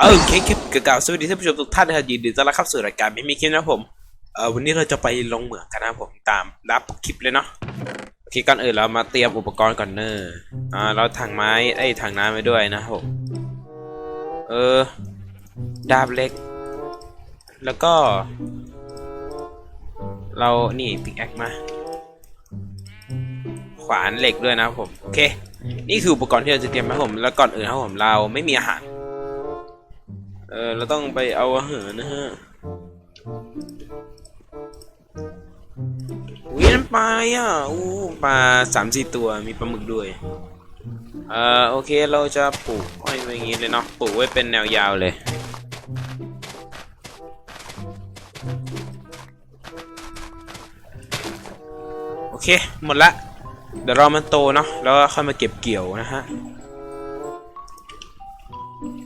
เออเคคลิปเก่าๆสวัสดีท่านผู้ชมทุกท่านนะครับยินดีต้อนรับเข้าสู่รายการไม่มีคลิปนะผมเออวันนี้เราจะไปลงเหมืองกันนะผมตามรับคลิปเลยเนาะโอเคก่อนอื่นเรามาเตรียมอุปกรณ์ก่อนเนอะอ่าเราถังไม้ไอ้ถังน้ำไว้ด้วยนะผมเออดาบเล็ก แล้วก็ เรานี่ปิกแอคมา ขวานเหล็กด้วยนะผมโอเค นี่คืออุปกรณ์ที่เราจะเตรียมมาผมแล้วก่อนอื่นนะผมเราไม่มีอาหาร เออเราต้องไปเอาอาหารนะฮะอุ้ยนั่นปลาอะอู้ปลาสามสี่ตัวมีปลาหมึกด้วยเอ่อโอเคเราจะปลูกอ้อยไว้อย่างงี้เลยเนาะปลูกไว้เป็นแนวยาวเลยโอเคหมดละเดี๋ยวรอมันโตเนาะแล้วค่อยมาเก็บเกี่ยวนะฮะ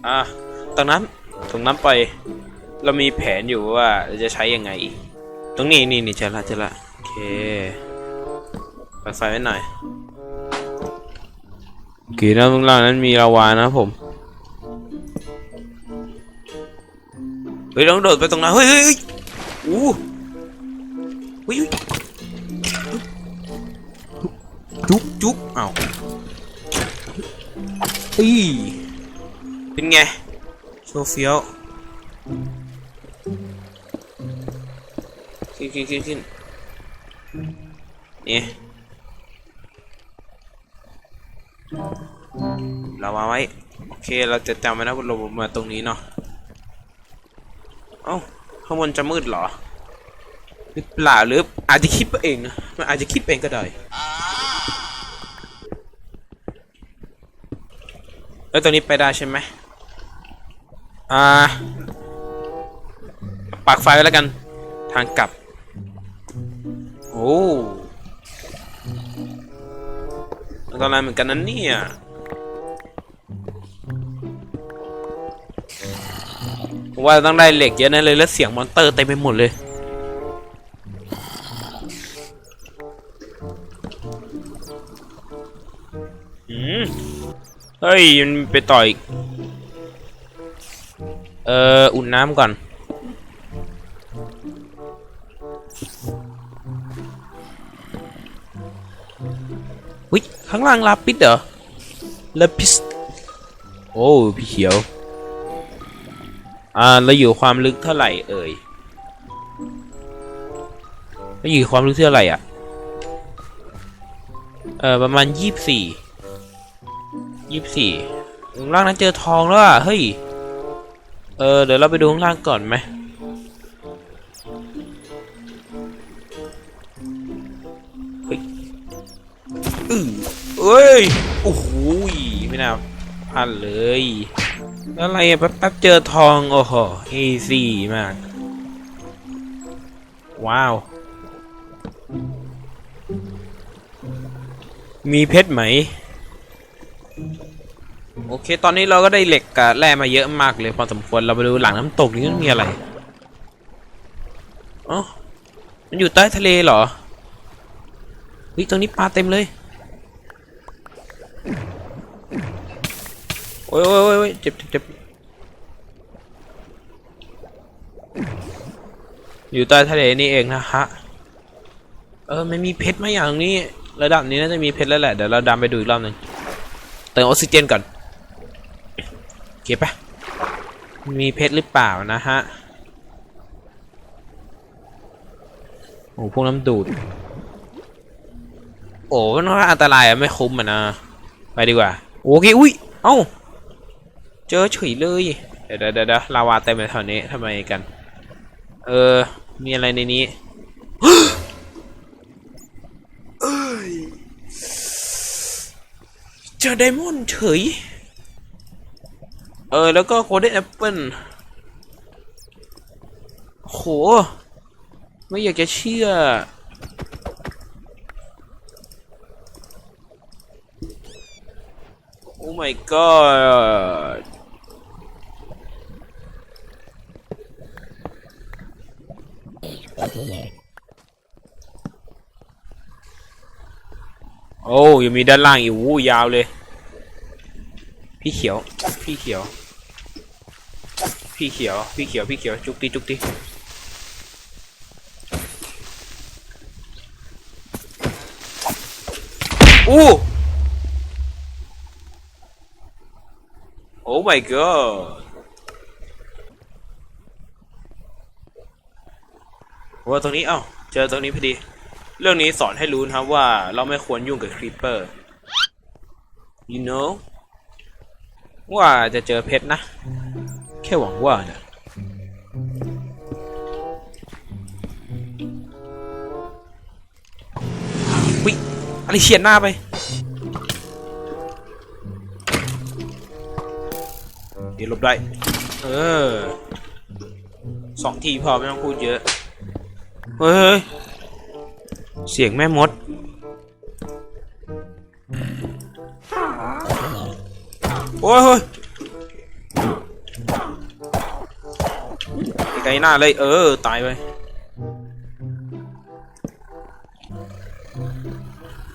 อะตรงนั้น ตรงนั้นไปเรามีแผนอยู่ว่าเราจะใช้ยังไง ตรงนี้นี่นี่เจอละเจอละโอเคเปิดไฟไว้หน่อยโอเคด้านล่างนั้นมีลาวานะผมเฮ้ยต้องโดดไปตรงนั้นเฮ้ยเฮ้ยอู้เฮ้ยเฮ้ยจุ๊บจุ๊บอ้าอีเป็นไง โซเฟียวขึ้นขึ้นขึ้นขึ้นนี่เรามาไว้ โอเคเราจะจำไว้นะว่าเรามาตรงนี้เนาะเอ้าข้างบนจะมืดเหรอหรือเปล่าหรืออาจจะคิดไปเองนะมันอาจจะคิดไปเองก็ได้แล้วตรงนี้ไปได้ใช่ไหม อ่าปักไฟไว้แล้วกัน ทางกลับ โอ้อันตรายเหมือนกันนั้นเนี่ยว่าต้องได้เหล็กเยอะแน่เลยแล้วเสียงมอนเตอร์เต็มไปหมดเลยอืมเฮ้ย มันไปต่อย เอออุ่นน้ำก่อน วิข้างล่างลาปิดเหรอลาปิสโอ้พี่เขียว อ่าเราอยู่ความลึกเท่าไหร่เอ่ยเราอยู่ความลึกเท่าไหร่อะ เออประมาณยี่สิบสี่ยี่สิบสี่ล่างนั้นเจอทองแล้วอะ เฮ้ย เออ เดี๋ยวเราไปดูข้างล่างก่อนไหมเฮ้ยอือเอ้ย โอ้โหไม่น่าพลาดเลยอะไรอะแป๊บแป๊บเจอทอง โอ้โหเอซีมาก ว้าว มีเพชรไหม โอเค ตอนนี้เราก็ได้เหล็กกับแร่มาเยอะมากเลยพอสมควร เราไปดูหลังน้ำตกนี่มันมีอะไรอ๋อมันอยู่ใต้ทะเลเหรอเฮ้ยตรงนี้ปลาเต็มเลย โอ้ยโอ้ยโอ้ยเจ็บเจ็บเจ็บอยู่ใต้ทะเลนี่เองนะฮะ เออไม่มีเพชรไหมอย่างนี้ ระดับนี้น่าจะมีเพชรแล้วแหละ เดี๋ยวเราดำไปดูอีกรอบหนึ่งเติมออกซิเจนก่อน เก็บปะมีเพชรหรือเปล่านะฮะ โอ้พวกน้ำดูด โอ้มันว่าอันตรายอะไม่คุ้มอะนะ ไปดีกว่า โอเค อุ้ย เอ้า เจอเฉยเลย เดี๋ยวเดี๋ยวเดี๋ยวลาวาเต็มไปแถวนี้ทำไมกัน เออ มีอะไรในนี้เจอไดมอนด์เฉย เออ แล้วก็โคเดนแอปเปิลโห ไม่อยากจะเชื่อ โอ้ my god โอ้ยังมีด้านล่างอีกวู้ยาวเลย พี่เขียว พี่เขียว พี่เขียว พี่เขียว พี่เขียว จุกตีจุกตีอู้โอ้ my god ว่าตรงนี้ เอ้า เจอตรงนี้พอดี เรื่องนี้สอนให้รู้นะครับว่าเราไม่ควรยุ่งกับครีปเปอร์ you know ว่าจะเจอเพชรนะ แค่หวังว่านะวิอะไรเฉียดหน้าไปเดี๋ยวหลบได้ เออสองทีพอไม่ต้องพูดเยอะ เฮ้ย เสียงแม่มด อ้ยเฮ้ยไกลหน้าเลย เออ ตายไป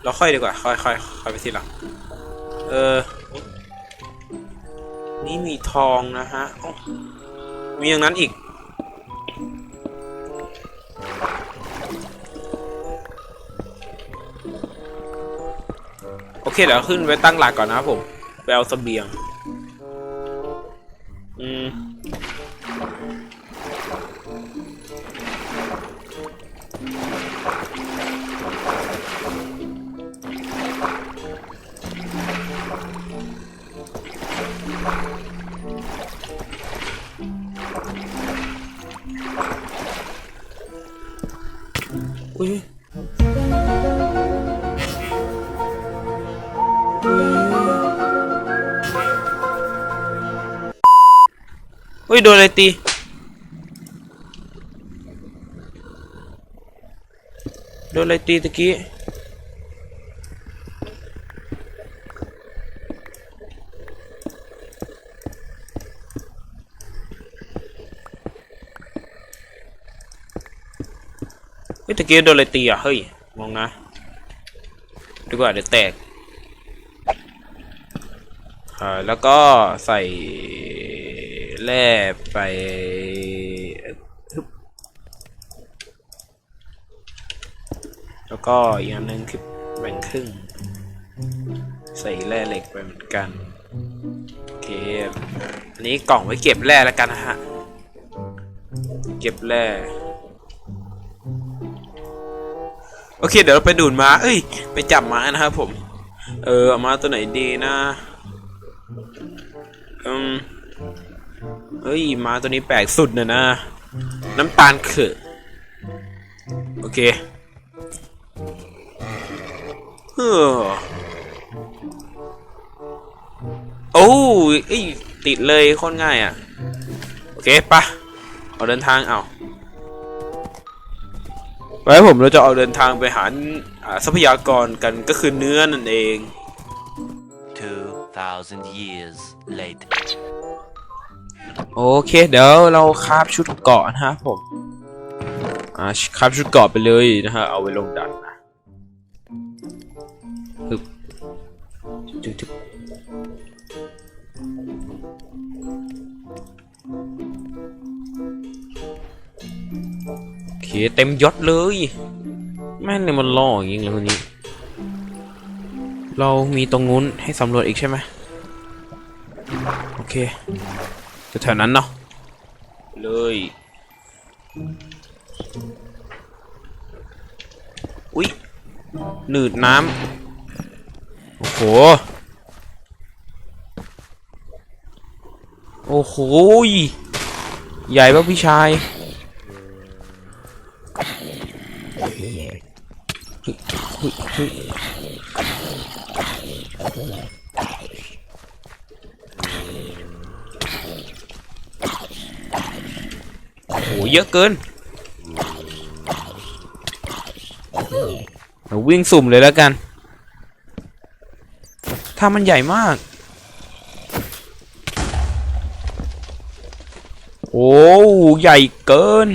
เราค่อยดีกว่า ค่อยค่อยค่อยไปทีหลังเออ นี่มีทองนะฮะ มีอย่างนั้นอีก โอเคเดี๋ยวขึ้นไปตั้งหลักก่อนนะครับผม เอาเสบียง อืม อุ้ยเฮ้ยโดนอะไรตีโดนอะไรตีตะกี้เฮ้ยตะกี้โดนอะไรตีอะเฮ้ยมองนะดีกว่าเดี๋ยวแตกอ่าแล้วก็ใส่ แร่ไปแล้วก็อีกอันหนึ่งคือแบ่งครึ่ง ใส่แร่เหล็กไปเหมือนกันโอเคอันนี้กล่องไว้เก็บแร่แล้วกันนะฮะ เก็บแร่โอเค เดี๋ยวเราไปดูดม้าเอ้ย ไปจับม้านะครับผม เออเอามาตัวไหนดีนะ อืม เอ้ยมาตัวนี้แปลกสุดนะนะ น้ำตาลเขือโอเคเฮ้อโอ้ยติดเลยโคตรง่ายอะ โอเคปะเอาเดินทางเอาไว้ผมเราจะออกเดินทางไปหาอ่าทรัพยากรกันก็คือเนื้อนั่นเอง2,000 years later. โอเค เดี๋ยวเราคาบชุดเกาะนะครับผมอ่าคาบชุดเกาะไปเลยนะฮะเอาไว้ลงดันนะฮึบจึ๊กจึ๊กโอเคเต็มยศเลย แม่งเนี่ยมันล่ออย่างงี้เลยคนนี้ เรามีตรงนู้นให้สำรวจอีกใช่ไหมโอเค แถวๆนั้นเนาะเลยอุ๊ยหนืดน้ำโอ้โห โอ้โหยใหญ่ป่ะพี่ชายเฮ้ยเฮ้ยเฮ้ยโอ้โห เยอะเกินเราวิ่งสุ่มเลยแล้วกัน ถ้ามันใหญ่มาก โอ้ใหญ่เกิน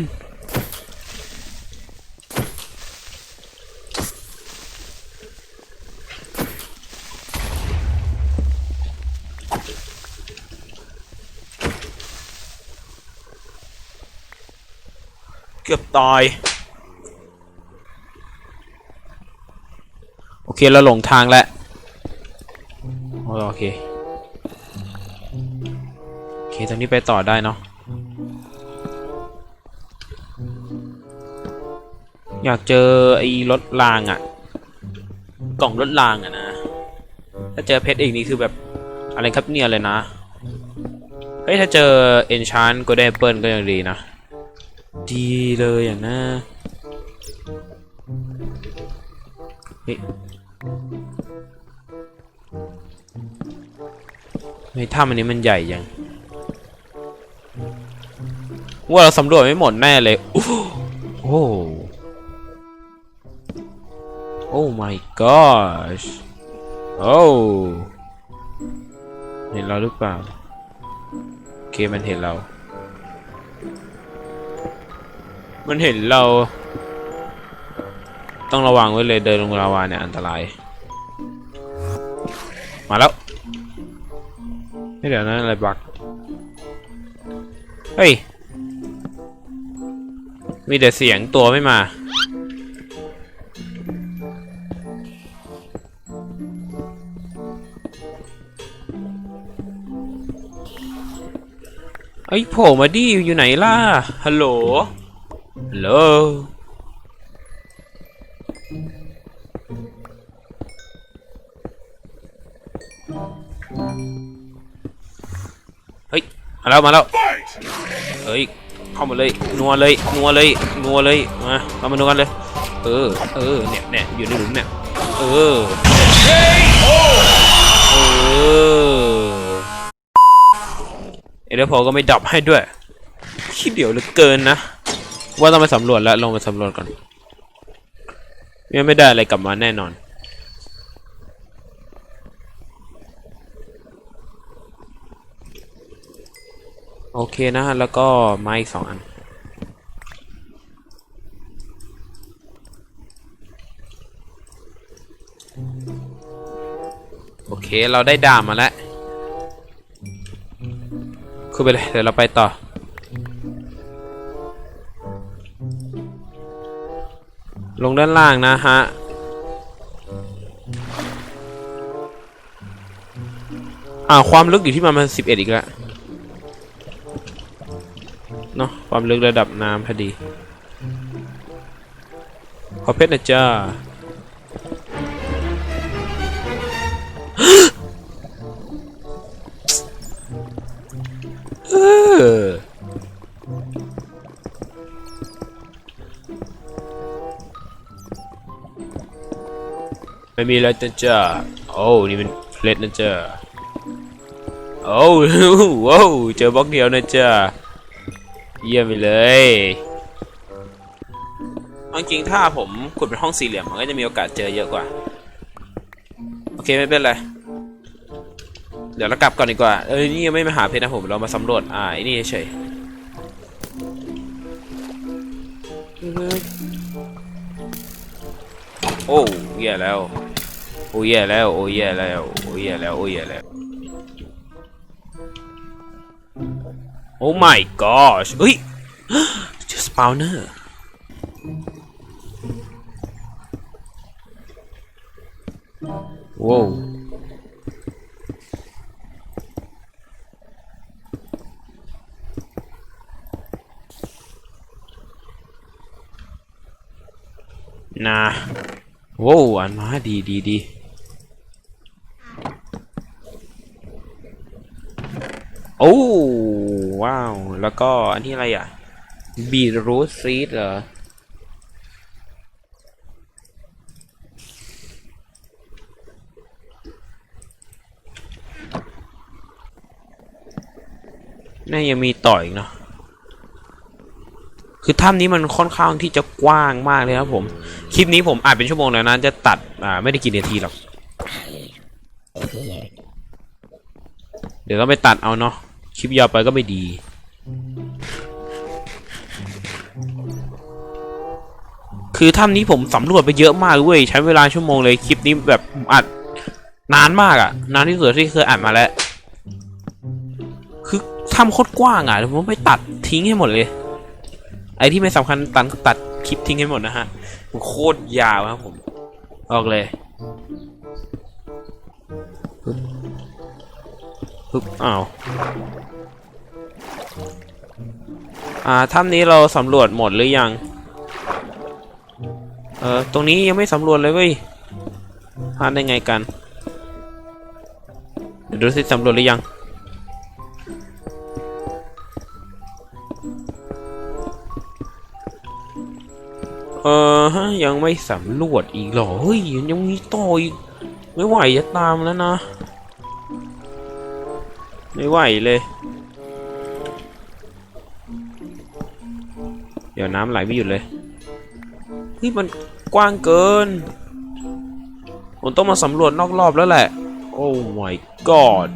เกือบตาย โอเคเราหลงทางแล้ว โอเค โอเคตรงนี้ไปต่อได้เนาะ อยากเจอไอ้รถรางอะกล่องรถรางอะนะ ถ้าเจอเพชรอีกนี่คือแบบอะไรครับเนี่ยเลยนะ เฮ้ยถ้าเจอเอนชานก็ได้เปิลก็ยังดีนะ ดีเลยอะนะเฮ้ยไม่ถ้ำอันนี้มันใหญ่ยังว่าเราสำรวจไม่หมดแน่เลย โอ้โหโอ้โอ้ my gosh โอ้เห็นเราหรือเปล่าโอเคมันเห็นเรา มันเห็นเรา ต้องระวังไว้เลยเดินลงลาวาเนี่ยอันตราย มาแล้วไม่เดี๋ยวนะอะไรบักเฮ้ย มีแต่เสียงตัวไม่มาเอ้โผล่มาดิอยู่ไหนล่ะ ฮัลโหล โหลเฮ้ย มาแล้ว มาแล้ว เฮ้ย เข้ามาเลย นัวเลย นัวเลย นัวเลย มา เรามาดูกันเลย เออ เออ เนี่ยเนี่ยอยู่ในหลุมเนี่ย เออ เออเอเดพอก็ไม่ดับให้ด้วยคิดเดี๋ยวเหลือเกินนะ ว่าต้องไปสำรวจแล้วลงไปสำรวจก่อนยังไม่ได้อะไรกลับมาแน่นอน โอเคนะฮะแล้วก็ไม้อีกสองอันโอเคเราได้ดาบมาแล้วขึ้นไปเลยเดี๋ยวเราไปต่อ ลงด้านล่างนะฮะ อ่าความลึกอยู่ที่ประมาณสิบเอ็ดอีกแล้วเนาะความลึกระดับน้ำพอดี ขอเพชรนะจ้า ไม่มีแล้วนะจ้าโอ้นี่เป็นเพลทนะจ้าโอ้ว้าวเจอบล็อกเดียวนะจ้าเยี่ยมไปเลยจริงๆถ้าผมขุดเป็นห้องสี่เหลี่ยมมันก็จะมีโอกาสเจอเยอะกว่า โอเคไม่เป็นไร เดี๋ยวเรากลับก่อนดีกว่า เอ้ยนี่ยังไม่มาหาเพชรนะผมเรามาสำรวจอ่าไอ้นี่เฉย โอ้แย่แล้ว โอ้แย่แล้ว โอ้แย่แล้ว โอ้แย่แล้ว โอ้แย่แล้ว โอ้ my gosh เฮ้ยเจอสปาวเนอร์ว้าวนะ ว้าวอันมาดีดีดีโอ้ว้าว แล้วก็อันนี้อะไรอะบีทรูทซีดเหรอน่ยังมีต่ออีกเนาะ คือถ้ำนี้มันค่อนข้างที่จะกว้างมากเลยครับผม คลิปนี้ผมอาจเป็นชั่วโมงแล้วนะ จะตัด อ่า ไม่ได้กี่นาทีหรอก เดี๋ยวต้องไปตัดเอาเนาะ คลิปยาวไปก็ไม่ดี คือถ้ำนี้ผมสำรวจไปเยอะมากเว้ย ใช้เวลาชั่วโมงเลย คลิปนี้แบบอัดนานมากอะนานที่สุดที่เคยอัดมาแล้ว คือถ้ำโคตรกว้างอะเดี๋ยวผมไปตัดทิ้งให้หมดเลย ไอที่ไม่สำคัญตัดตัดคลิปทิ้งให้หมดนะฮะมันโคตรยาวครับผม ออกเลยปึ๊บอ้าวอ่าถ้ำนี้เราสำรวจหมดหรือยัง เออตรงนี้ยังไม่สำรวจเลยเว้ยพลาดได้ไงกัน เดี๋ยวดูสิสำรวจหรือยัง เออฮะยังไม่สำรวจอีกเหรอ เฮ้ย ยังมีต่ออีก ไม่ไหวจะตามแล้วนะ ไม่ไหวเลย เดี๋ยวน้ำไหลไม่หยุดเลย เฮ้ย มันกว้างเกิน ผมต้องมาสำรวจนอกรอบแล้วแหละ โอ้ my god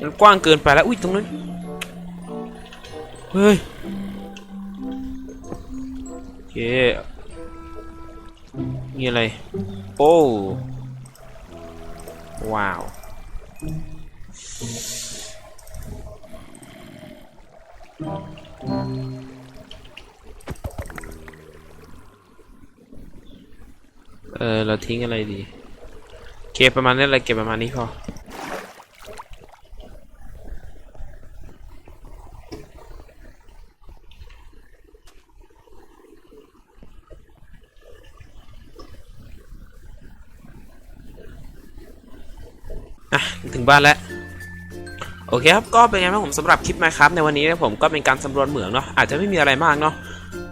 มันกว้างเกินไปแล้ว อุ้ย ตรงนั้น เฮ้ย เค มีอะไร โอ้ ว้าว เออ เราทิ้งอะไรดีโอเคประมาณนี้เลยเก็บประมาณนี้พอ ถึงบ้านแล้วโอเคครับ ก็เป็นไงบ้างผมสำหรับคลิปมาครับในวันนี้นะผมก็เป็นการสำรวจเหมืองเนาะอาจจะไม่มีอะไรมากเนาะ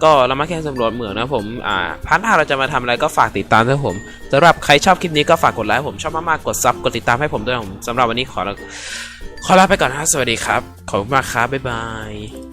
ก็เรามาแค่สำรวจเหมืองนะผมอ่าพาร์ทหน้าเราจะมาทำอะไรก็ฝากติดตามด้วยผมสำหรับใครชอบคลิปนี้ก็ฝากกดไลค์ผมชอบมากๆกดซับกดติดตามให้ผมด้วยผมสำหรับวันนี้ขอลาขอลาไปก่อนนะสวัสดีครับขอบคุณมากครับบ๊ายบาย